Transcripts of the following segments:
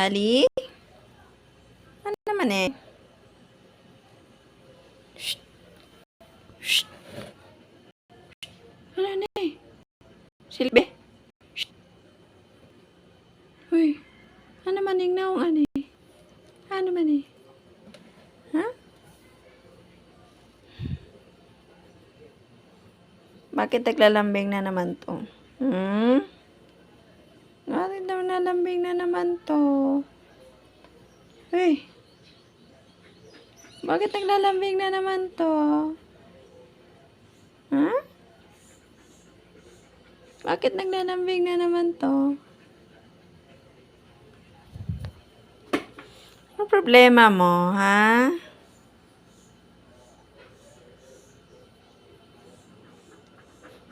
Ali? Ano naman eh? Shh. Shh. Ano na eh? Silbi? Shh. Uy. Ano man yung naong eh? Ano man eh? Ha? Bakit naglalambing na naman to? Hmm? Bakit daw nalambing na naman to? Hey! Bakit naglalambing na naman to? Ha? Bakit naglalambing na naman to? Ano problema mo, ha?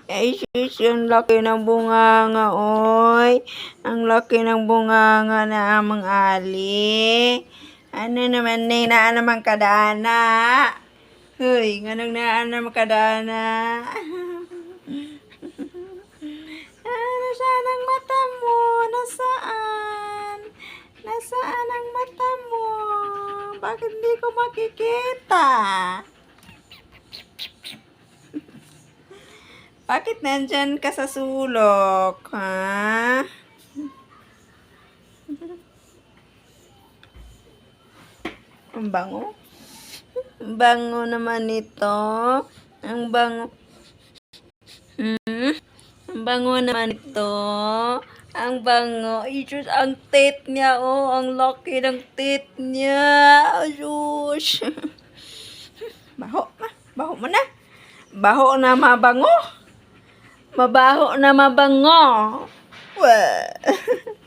Ay, sis, ang laki ng bunganga, oy. Ang laki ng bunganga na amang ali. Ano naman, ni na naman kadana. Hoy, nganong na naman kadana. ah, nasaan ang mata mo? Nasaan? Nasaan ang mata mo? Bakit hindi ko makikita? Bakit nandyan ka sa sulok, ha? Ang bango. Ang bango naman ito. Ang bango. Hmm? Ang bango naman ito. Ang bango. Isus, ang tit niya, oh. Ang laki ng tit niya. Asus. Baho. Baho mo na. Baho na mabango. Mabaho na mabango. Wah.